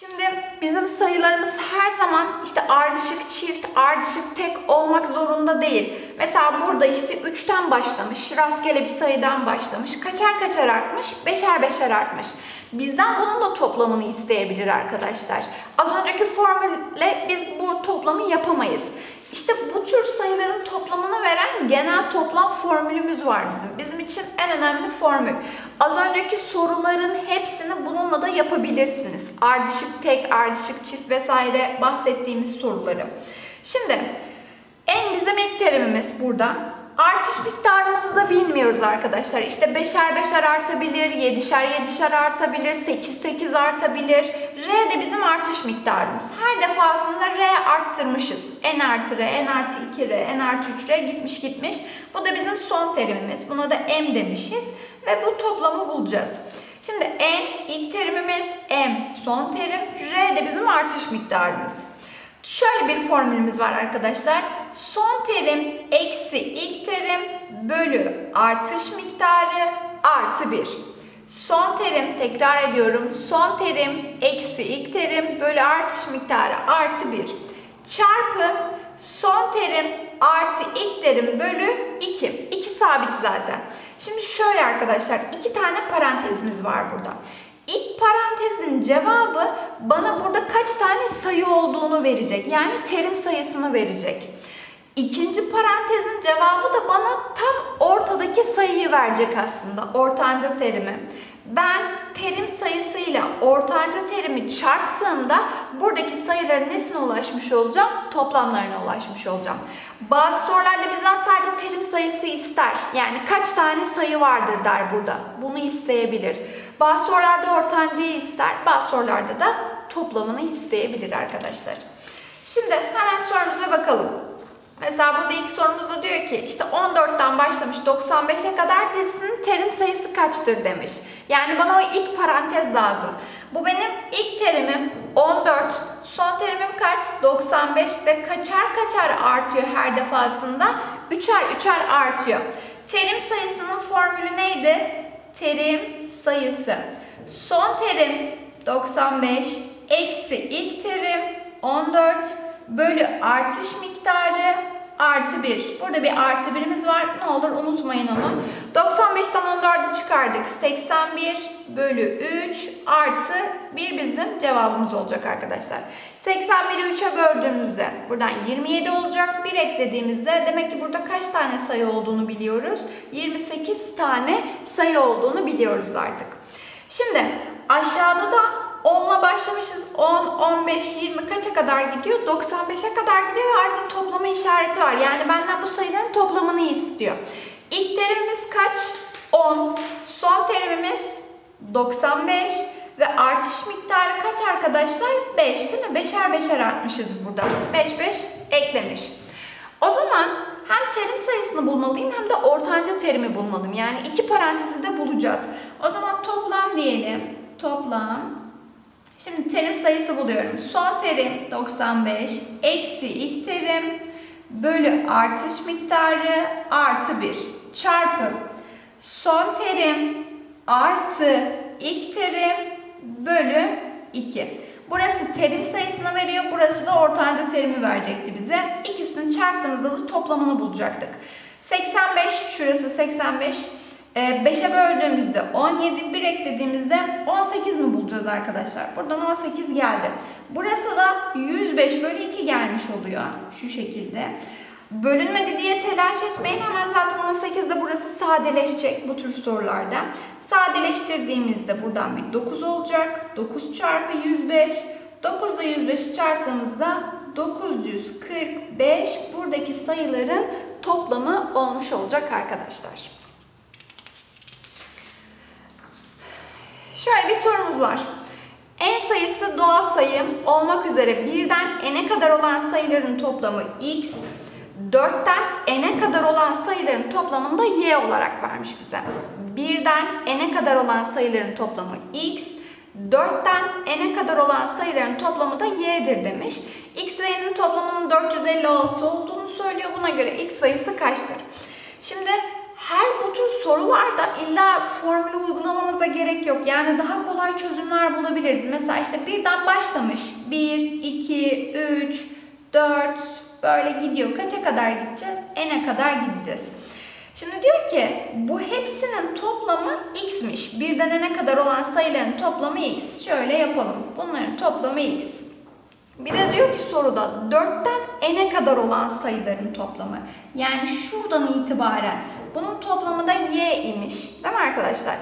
Şimdi bizim sayılarımız her zaman işte ardışık çift, ardışık tek olmak zorunda değil. Mesela burada işte 3'ten başlamış, rastgele bir sayıdan başlamış, kaçar kaçar artmış, beşer beşer artmış. Bizden bunun da toplamını isteyebilir arkadaşlar. Az önceki formülle biz bu toplamı yapamayız. İşte bu tür sayıların toplamını veren genel toplam formülümüz var bizim. Bizim için en önemli formül. Az önceki soruların hepsini bununla da yapabilirsiniz. Ardışık tek, ardışık çift vesaire bahsettiğimiz soruları. Şimdi en bizim ilk terimimiz burada. Artış miktarımızı da bilmiyoruz arkadaşlar. İşte beşer beşer artabilir, yedişer yedişer artabilir, sekiz sekiz artabilir. R de bizim artış miktarımız. Her defasında R arttırmışız. N artı R, N artı 2R, N artı 3R gitmiş gitmiş. Bu da bizim son terimimiz. Buna da M demişiz. Ve bu toplamı bulacağız. Şimdi N ilk terimimiz, M son terim, R de bizim artış miktarımız. Şöyle bir formülümüz var arkadaşlar. Son terim eksi ilk terim bölü artış miktarı artı 1. Son terim tekrar ediyorum. Son terim eksi ilk terim bölü artış miktarı artı 1. Çarpı son terim artı ilk terim bölü 2. 2 sabit zaten. Şimdi şöyle arkadaşlar iki tane parantezimiz var burada. İlk parantezin cevabı bana burada kaç tane sayı olduğunu verecek. Yani terim sayısını verecek. İkinci parantezin cevabı da bana tam ortadaki sayıyı verecek aslında. Ortanca terimi. Ben terim sayısıyla ortanca terimi çarptığımda buradaki sayıların nesine ulaşmış olacağım? Toplamlarına ulaşmış olacağım. Bazı sorularda bizden sadece terim sayısı ister. Yani kaç tane sayı vardır der burada. Bunu isteyebilir. Bazı sorularda ortancayı ister. Bazı sorularda da toplamını isteyebilir arkadaşlar. Şimdi hemen sorumuza bakalım. Mesela burada ilk sorumuzda diyor ki işte 14'ten başlamış 95'e kadar dizisinin terim sayısı kaçtır demiş. Yani bana o ilk parantez lazım. Bu benim ilk terimim 14, son terimim kaç? 95 ve kaçar kaçar artıyor her defasında? Üçer üçer artıyor. Terim sayısının formülü neydi? Terim sayısı. Son terim 95 eksi ilk terim 14 bölü artış miktarı artı 1. Burada bir artı birimiz var. Ne olur unutmayın onu. 95'ten 14'ü çıkardık. 81 bölü 3 artı 1 bizim cevabımız olacak arkadaşlar. 81'i 3'e böldüğümüzde buradan 27 olacak. 1 eklediğimizde demek ki burada kaç tane sayı olduğunu biliyoruz. 28 tane sayı olduğunu biliyoruz artık. Şimdi aşağıda da 10'la başlamışız. 10, 15, 20 kaça kadar gidiyor? 95'e kadar gidiyor ve ardından toplama işareti var. Yani benden bu sayıların toplamını istiyor. İlk terimimiz kaç? 10. Son terimimiz 95 ve artış miktarı kaç arkadaşlar? 5 değil mi? Beşer beşer artmışız burada. 5 5 eklemiş. O zaman hem terim sayısını bulmalıyım hem de ortanca terimi bulmalıyım. Yani iki parantezi de bulacağız. O zaman toplam diyelim. Toplam Şimdi terim sayısı buluyorum. Son terim 95 eksi ilk terim bölü artış miktarı artı 1 çarpı son terim artı ilk terim bölü 2. Burası terim sayısını veriyor. Burası da ortanca terimi verecekti bize. İkisini çarptığımızda da toplamını bulacaktık. 85 şurası 85 5'e böldüğümüzde 17, 1 eklediğimizde 18 mi bulacağız arkadaşlar? Buradan 18 geldi. Burası da 105 bölü 2 gelmiş oluyor. Şu şekilde. Bölünmedi diye telaş etmeyin. Hemen zaten 18'de burası sadeleşecek bu tür sorularda. Sadeleştirdiğimizde buradan bir 9 olacak. 9 çarpı 105. 9 ile 105'i çarptığımızda 945 buradaki sayıların toplamı olmuş olacak arkadaşlar. Şöyle bir sorumuz var. En sayısı doğal sayı olmak üzere birden n'e kadar olan sayıların toplamı x, 4'ten n'e kadar olan sayıların toplamını da y olarak vermiş bize. Birden n'e kadar olan sayıların toplamı x, 4'ten n'e kadar olan sayıların toplamı da y'dir demiş. x ve n'in toplamının 456 olduğunu söylüyor. Buna göre x sayısı kaçtır? Şimdi her bu tür sorularda illa formülü uygulamamıza gerek yok. Yani daha kolay çözümler bulabiliriz. Mesela işte birden başlamış. 1, 2, 3, 4 böyle gidiyor. Kaça kadar gideceğiz? N'e kadar gideceğiz. Şimdi diyor ki bu hepsinin toplamı x'miş. Birden n'e kadar olan sayıların toplamı x. Şöyle yapalım. Bunların toplamı x. Bir de diyor ki soruda 4'ten n'e kadar olan sayıların toplamı. Yani şuradan itibaren bunun toplamı da y imiş. Değil mi arkadaşlar?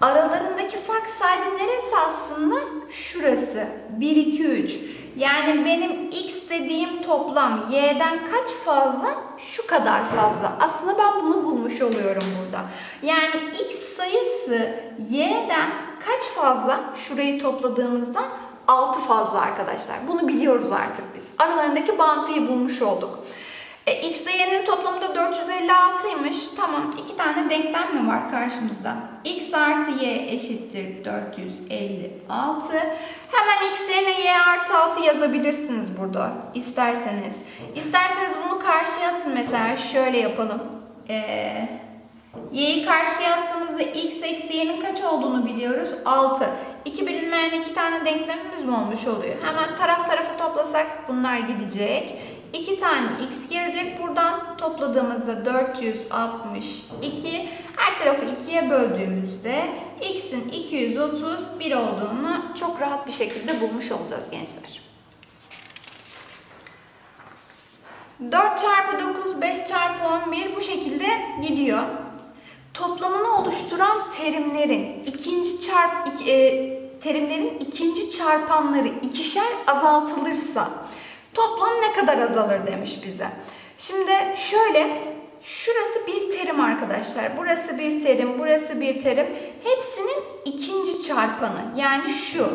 Aralarındaki fark sadece neresi aslında? Şurası. 1, 2, 3. Yani benim x dediğim toplam y'den kaç fazla? Şu kadar fazla. Aslında ben bunu bulmuş oluyorum burada. Yani x sayısı y'den kaç fazla? Şurayı topladığımızda 6 fazla arkadaşlar. Bunu biliyoruz artık biz. Aralarındaki bantıyı bulmuş olduk. E, x ile y'nin toplamı da 456'ymış. Tamam iki tane denklem mi var karşımızda? x artı y eşittir 456. Hemen x yerine y artı 6 yazabilirsiniz burada isterseniz. İsterseniz bunu karşıya atın mesela şöyle yapalım. Eee... Y'yi karşıya attığımızda x eksi y'nin kaç olduğunu biliyoruz. 6. İki bilinmeyen iki tane denklemimiz mi olmuş oluyor? Hemen taraf tarafa toplasak bunlar gidecek. 2 tane x gelecek buradan. Topladığımızda 462. Her tarafı 2'ye böldüğümüzde x'in 231 olduğunu çok rahat bir şekilde bulmuş olacağız gençler. 4 çarpı 9, 5 çarpı 11 bu şekilde gidiyor. Toplamını oluşturan terimlerin ikinci çarp iki, e, terimlerin ikinci çarpanları ikişer azaltılırsa toplam ne kadar azalır demiş bize. Şimdi şöyle şurası bir terim arkadaşlar. Burası bir terim, burası bir terim. Hepsinin ikinci çarpanı. Yani şu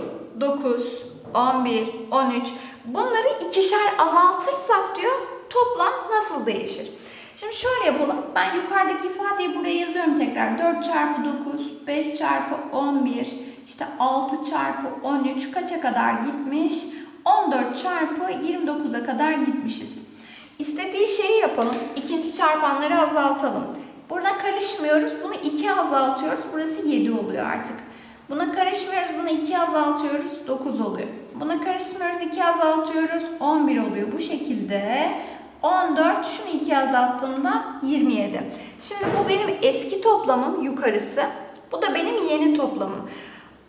9, 11, 13 bunları ikişer azaltırsak diyor toplam nasıl değişir? Şimdi şöyle yapalım. Ben yukarıdaki ifadeyi buraya yazıyorum tekrar. 4 çarpı 9, 5 çarpı 11, işte 6 çarpı 13 kaça kadar gitmiş? 14 çarpı 29'a kadar gitmişiz. İstediği şeyi yapalım. İkinci çarpanları azaltalım. Burada karışmıyoruz. Bunu 2'ye azaltıyoruz. Burası 7 oluyor artık. Buna karışmıyoruz. Bunu 2'ye azaltıyoruz. 9 oluyor. Buna karışmıyoruz. 2'ye azaltıyoruz. 11 oluyor. Bu şekilde 14, şunu 2'ye azalttığımda 27. Şimdi bu benim eski toplamım yukarısı. Bu da benim yeni toplamım.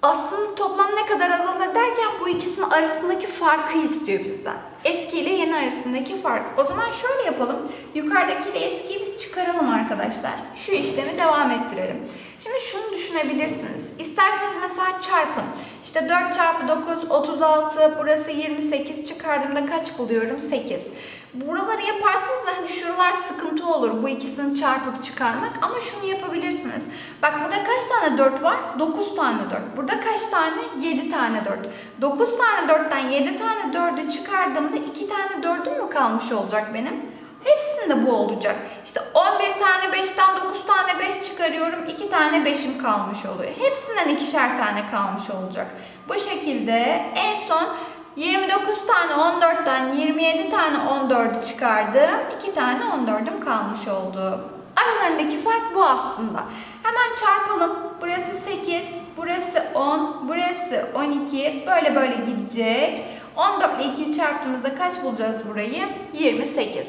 Aslında toplam ne kadar azalır derken bu ikisinin arasındaki farkı istiyor bizden. Eski ile yeni arasındaki fark. O zaman şöyle yapalım. Yukarıdaki ile eskiyi biz çıkaralım arkadaşlar. Şu işlemi devam ettirelim. Şimdi şunu düşünebilirsiniz. İsterseniz mesela çarpın. İşte 4 çarpı 9 36 burası 28 çıkardığımda kaç buluyorum? 8. Buraları yaparsınız da hani şuralar sıkıntı olur bu ikisini çarpıp çıkarmak ama şunu yapabilirsiniz. Bak burada kaç tane 4 var? 9 tane 4. Burada kaç tane? 7 tane 4. 9 tane 4'ten 7 tane 4'ü çıkardığımda 2 tane 4'üm mü kalmış olacak benim? Hepsinde bu olacak. İşte 11 tane 5'ten 9 tane 5 çıkarıyorum. 2 tane 5'im kalmış oluyor. Hepsinden ikişer tane kalmış olacak. Bu şekilde en son 29 tane 14'ten 27 tane 14'ü çıkardım. 2 tane 14'üm kalmış oldu. Aralarındaki fark bu aslında. Hemen çarpalım. Burası 8, burası 10, burası 12. Böyle böyle gidecek. 14 ile 2'yi çarptığımızda kaç bulacağız burayı? 28.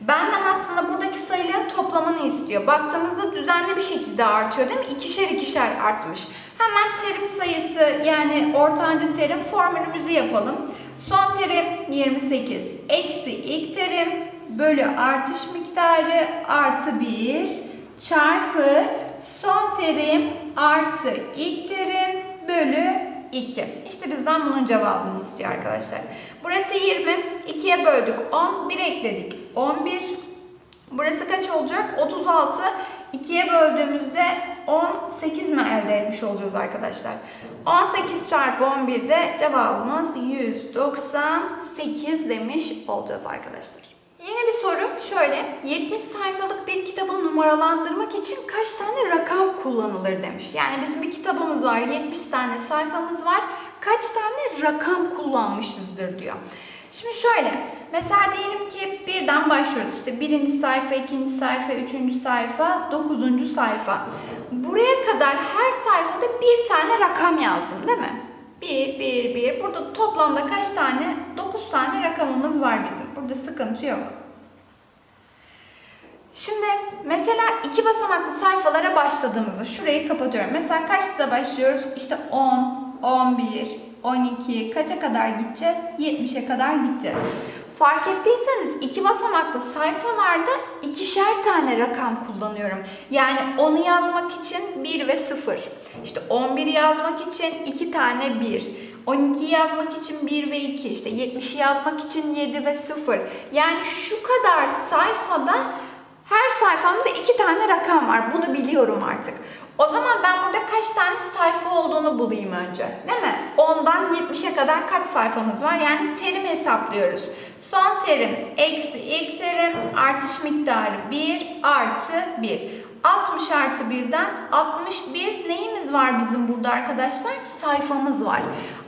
Benden aslında buradaki sayıların toplamını istiyor. Baktığımızda düzenli bir şekilde artıyor değil mi? İkişer ikişer artmış. Hemen terim sayısı yani ortanca terim formülümüzü yapalım. Son terim 28 eksi ilk terim bölü artış miktarı artı 1 çarpı son terim artı ilk terim bölü 2. İşte bizden bunun cevabını istiyor arkadaşlar. Burası 20. 2'ye böldük 10. 1 ekledik. 11. Burası kaç olacak? 36. 2'ye böldüğümüzde 18 mi elde etmiş olacağız arkadaşlar? 18 çarpı 11 de cevabımız 198 demiş olacağız arkadaşlar. Yeni bir soru şöyle 70 sayfalık bir kitabı numaralandırmak için kaç tane rakam kullanılır demiş. Yani bizim bir kitabımız var 70 tane sayfamız var kaç tane rakam kullanmışızdır diyor. Şimdi şöyle, mesela diyelim ki birden başlıyoruz. İşte birinci sayfa, ikinci sayfa, üçüncü sayfa, dokuzuncu sayfa. Buraya kadar her sayfada bir tane rakam yazdım değil mi? Bir, bir, bir. Burada toplamda kaç tane? Dokuz tane rakamımız var bizim. Burada sıkıntı yok. Şimdi mesela iki basamaklı sayfalara başladığımızda şurayı kapatıyorum. Mesela kaçta başlıyoruz? İşte 10, 11, 12 kaça kadar gideceğiz? 70'e kadar gideceğiz. Fark ettiyseniz iki basamaklı sayfalarda ikişer tane rakam kullanıyorum. Yani 10'u yazmak için 1 ve 0. İşte 11'i yazmak için 2 tane 1. 12'yi yazmak için 1 ve 2. İşte 70'i yazmak için 7 ve 0. Yani şu kadar sayfada her sayfamda iki tane rakam var. Bunu biliyorum artık. O zaman ben burada kaç tane sayfa olduğunu bulayım önce. Değil mi? 10'dan 70'e kadar kaç sayfamız var? Yani terim hesaplıyoruz. Son terim eksi ilk terim artış miktarı 1 artı 1. 60 artı 1'den 61 neyimiz var bizim burada arkadaşlar? Sayfamız var.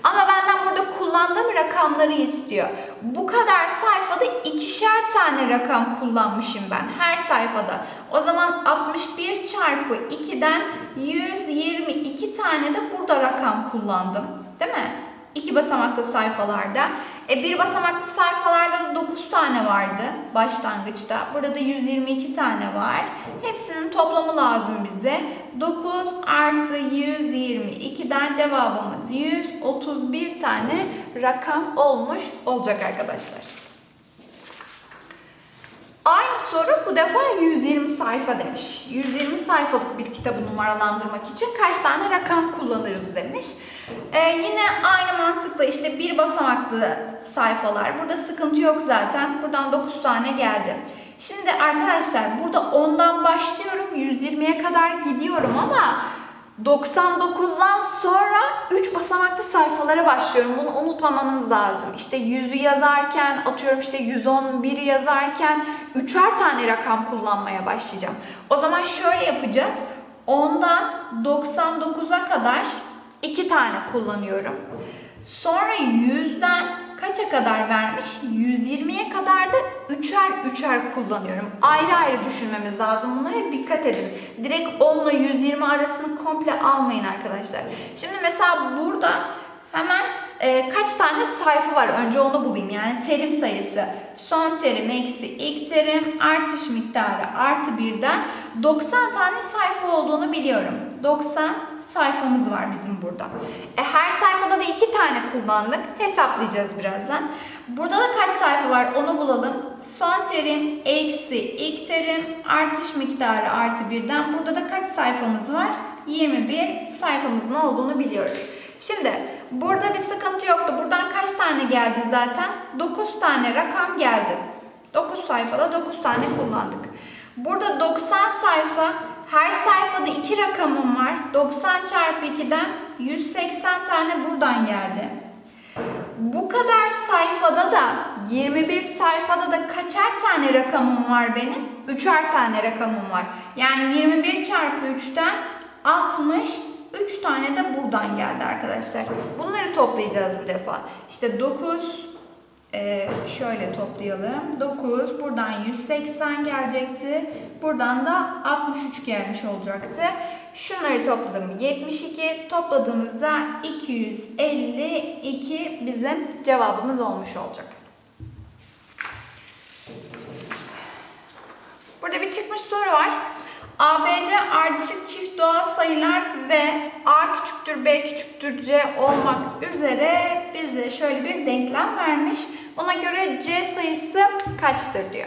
Ama benden burada kullandığım rakamları istiyor. Bu kadar sayfada ikişer tane rakam kullanmışım ben her sayfada. O zaman 61 çarpı 2'den 122 tane de burada rakam kullandım. Değil mi? İki basamaklı sayfalarda. E bir basamaklı sayfalarda da 9 tane vardı başlangıçta. Burada da 122 tane var. Hepsinin toplamı lazım bize. 9 artı 122'den cevabımız 131 tane rakam olmuş olacak arkadaşlar. Soru bu defa 120 sayfa demiş. 120 sayfalık bir kitabı numaralandırmak için kaç tane rakam kullanırız demiş. Ee, yine aynı mantıkla işte bir basamaklı sayfalar. Burada sıkıntı yok zaten. Buradan 9 tane geldi. Şimdi arkadaşlar burada 10'dan başlıyorum. 120'ye kadar gidiyorum ama 99'dan sonra 3 basamaklı sayfalara başlıyorum. Bunu unutmamamız lazım. İşte 100'ü yazarken, atıyorum işte 111'i yazarken üçer tane rakam kullanmaya başlayacağım. O zaman şöyle yapacağız. 10'dan 99'a kadar 2 tane kullanıyorum. Sonra 100'den kaça kadar vermiş? 120'ye kadar da üçer üçer kullanıyorum. Ayrı ayrı düşünmemiz lazım. Bunlara dikkat edin. Direkt 10 ile 120 arasını komple almayın arkadaşlar. Şimdi mesela burada hemen e, kaç tane sayfa var? Önce onu bulayım. Yani terim sayısı. Son terim eksi ilk terim artış miktarı artı birden 90 tane sayfa olduğunu biliyorum. 90 sayfamız var bizim burada. E, her sayfada da 2 tane kullandık. Hesaplayacağız birazdan. Burada da kaç sayfa var onu bulalım. Son terim eksi ilk terim artış miktarı artı birden. Burada da kaç sayfamız var? 21 sayfamızın olduğunu biliyoruz. Şimdi burada bir sıkıntı yoktu. Buradan kaç tane geldi zaten? 9 tane rakam geldi. 9 sayfada 9 tane kullandık. Burada 90 sayfa, her sayfada 2 rakamım var. 90 çarpı 2'den 180 tane buradan geldi. Bu kadar sayfada da 21 sayfada da kaçar tane rakamım var benim? Üçer tane rakamım var. Yani 21 çarpı 3'ten 60 3 tane de buradan geldi arkadaşlar. Bunları toplayacağız bu defa. İşte 9 e, şöyle toplayalım. 9 buradan 180 gelecekti. Buradan da 63 gelmiş olacaktı. Şunları topladım 72. Topladığımızda 252 bizim cevabımız olmuş olacak. Burada bir çıkmış soru var. ABC ardışık çift doğal sayılar ve A küçüktür B küçüktür C olmak üzere bize şöyle bir denklem vermiş. Ona göre C sayısı kaçtır diyor.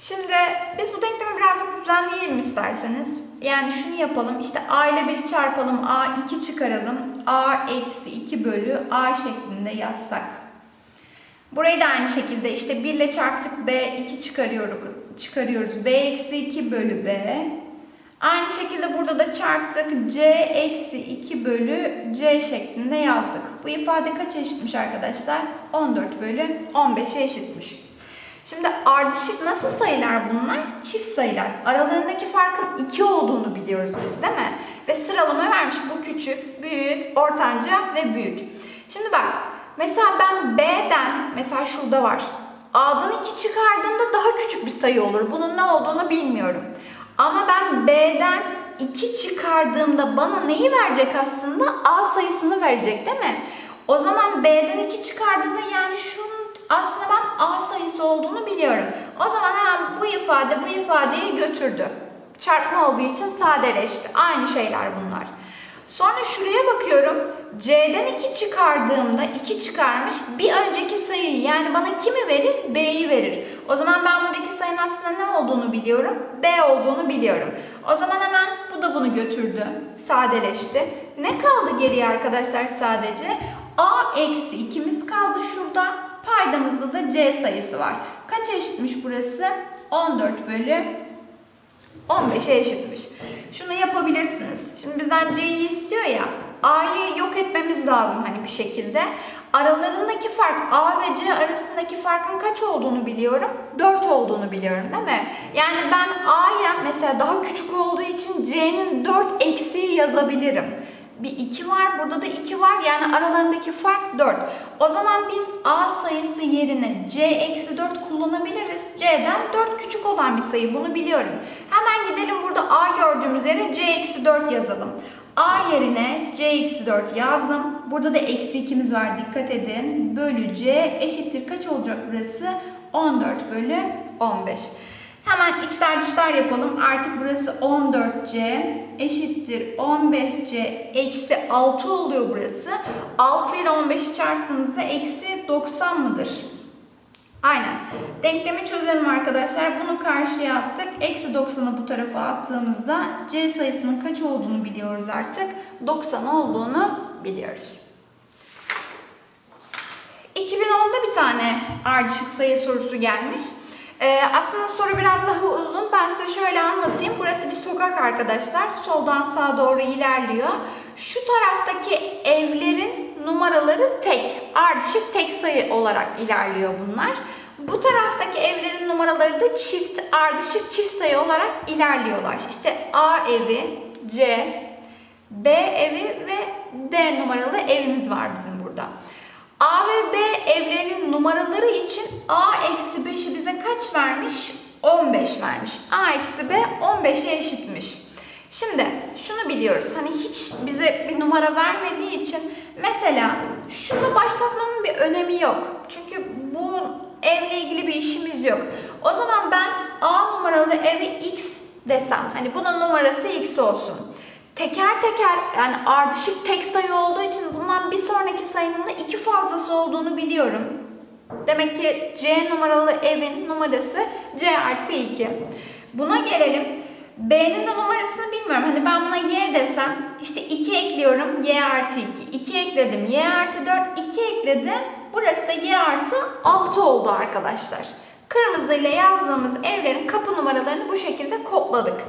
Şimdi biz bu denklemi birazcık düzenleyelim isterseniz. Yani şunu yapalım işte A ile 1'i çarpalım A 2 çıkaralım. A eksi 2 bölü A şeklinde yazsak. Burayı da aynı şekilde işte 1 ile çarptık B 2 çıkarıyoruz. çıkarıyoruz. B eksi 2 bölü B. Aynı şekilde burada da çarptık. C eksi 2 bölü C şeklinde yazdık. Bu ifade kaç eşitmiş arkadaşlar? 14 bölü 15'e eşitmiş. Şimdi ardışık nasıl sayılar bunlar? Çift sayılar. Aralarındaki farkın 2 olduğunu biliyoruz biz değil mi? Ve sıralama vermiş. Bu küçük, büyük, ortanca ve büyük. Şimdi bak mesela ben B'den mesela şurada var. A'dan 2 çıkardığımda daha küçük bir sayı olur. Bunun ne olduğunu bilmiyorum. Ama ben B'den 2 çıkardığımda bana neyi verecek aslında? A sayısını verecek değil mi? O zaman B'den 2 çıkardığımda yani şunun aslında ben A sayısı olduğunu biliyorum. O zaman hemen bu ifade bu ifadeyi götürdü. Çarpma olduğu için sadeleşti. Aynı şeyler bunlar. Sonra şuraya bakıyorum. C'den 2 çıkardığımda 2 çıkarmış. Bir önceki sayıyı yani bana kimi verir? B'yi verir. O zaman ben buradaki sayının aslında ne olduğunu biliyorum. B olduğunu biliyorum. O zaman hemen bu da bunu götürdü. Sadeleşti. Ne kaldı geriye arkadaşlar sadece? A eksi 2'miz kaldı şurada. Paydamızda da C sayısı var. Kaç eşitmiş burası? 14 bölü 15'e eşitmiş. Şunu yapabilirsiniz. Şimdi bizden C'yi istiyor ya. A'yı yok etmemiz lazım hani bir şekilde. Aralarındaki fark A ve C arasındaki farkın kaç olduğunu biliyorum. 4 olduğunu biliyorum değil mi? Yani ben A'ya mesela daha küçük olduğu için C'nin 4 eksiği yazabilirim. Bir 2 var, burada da 2 var. Yani aralarındaki fark 4. O zaman biz A sayısı yerine C eksi 4 kullanabiliriz. C'den 4 küçük olan bir sayı. Bunu biliyorum. Hemen gidelim burada A gördüğümüz yere C eksi 4 yazalım. A yerine C eksi 4 yazdım. Burada da eksi 2'miz var. Dikkat edin. Bölü C eşittir. Kaç olacak burası? 14 bölü 15. Hemen içler dışlar yapalım. Artık burası 14C eşittir 15C eksi 6 oluyor burası. 6 ile 15'i çarptığımızda eksi 90 mıdır? Aynen. Denklemi çözelim arkadaşlar. Bunu karşıya attık. Eksi 90'ı bu tarafa attığımızda C sayısının kaç olduğunu biliyoruz artık. 90 olduğunu biliyoruz. 2010'da bir tane ardışık sayı sorusu gelmiş. Ee, aslında soru biraz daha uzun. Ben size şöyle anlatayım. Burası bir sokak arkadaşlar. Soldan sağa doğru ilerliyor. Şu taraftaki evlerin numaraları tek. Ardışık tek sayı olarak ilerliyor bunlar. Bu taraftaki evlerin numaraları da çift, ardışık çift sayı olarak ilerliyorlar. İşte A evi, C, B evi ve D numaralı evimiz var bizim burada. A ve B evlerinin numaraları için A eksi 5'i bize kaç vermiş? 15 vermiş. A eksi B 15'e eşitmiş. Şimdi şunu biliyoruz. Hani hiç bize bir numara vermediği için mesela şunu başlatmanın bir önemi yok. Çünkü bu evle ilgili bir işimiz yok. O zaman ben A numaralı eve X desem. Hani bunun numarası X olsun. Teker teker yani ardışık tek sayı olduğu için bir sonraki sayının da iki fazlası olduğunu biliyorum. Demek ki C numaralı evin numarası C artı 2. Buna gelelim. B'nin de numarasını bilmiyorum. Hani ben buna Y desem işte 2 ekliyorum Y artı 2. 2 ekledim Y artı 4. 2 ekledim. Burası da Y artı 6 oldu arkadaşlar. Kırmızı ile yazdığımız evlerin kapı numaralarını bu şekilde kodladık.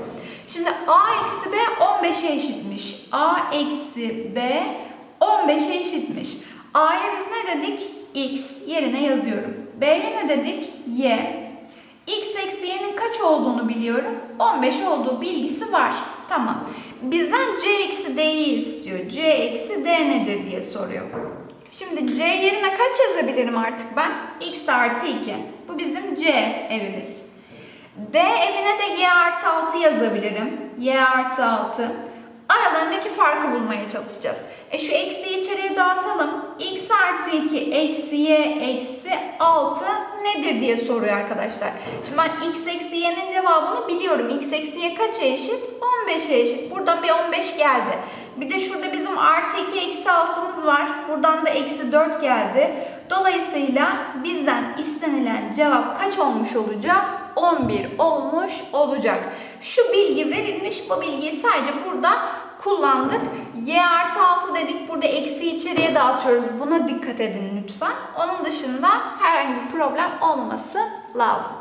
Şimdi A eksi B 15'e eşitmiş. A eksi B 15'e eşitmiş. A'ya biz ne dedik? X yerine yazıyorum. B'ye ne dedik? Y. X eksi Y'nin kaç olduğunu biliyorum. 15 olduğu bilgisi var. Tamam. Bizden C eksi D'yi istiyor. C eksi D nedir diye soruyor. Şimdi C yerine kaç yazabilirim artık ben? X artı 2. Bu bizim C evimiz. D evine de Y artı 6 yazabilirim. Y artı 6. Aralarındaki farkı bulmaya çalışacağız. E şu eksiyi içeriye dağıtalım. X artı 2 eksi Y eksi 6 nedir diye soruyor arkadaşlar. Şimdi ben X eksi Y'nin cevabını biliyorum. X eksi Y kaça eşit? 15'e eşit. Buradan bir 15 geldi. Bir de şurada bizim artı 2 eksi 6'mız var. Buradan da eksi 4 geldi. Dolayısıyla bizden istenilen cevap kaç olmuş olacak? 11 olmuş olacak. Şu bilgi verilmiş. Bu bilgiyi sadece burada kullandık. Y artı 6 dedik. Burada eksi içeriye dağıtıyoruz. Buna dikkat edin lütfen. Onun dışında herhangi bir problem olması lazım.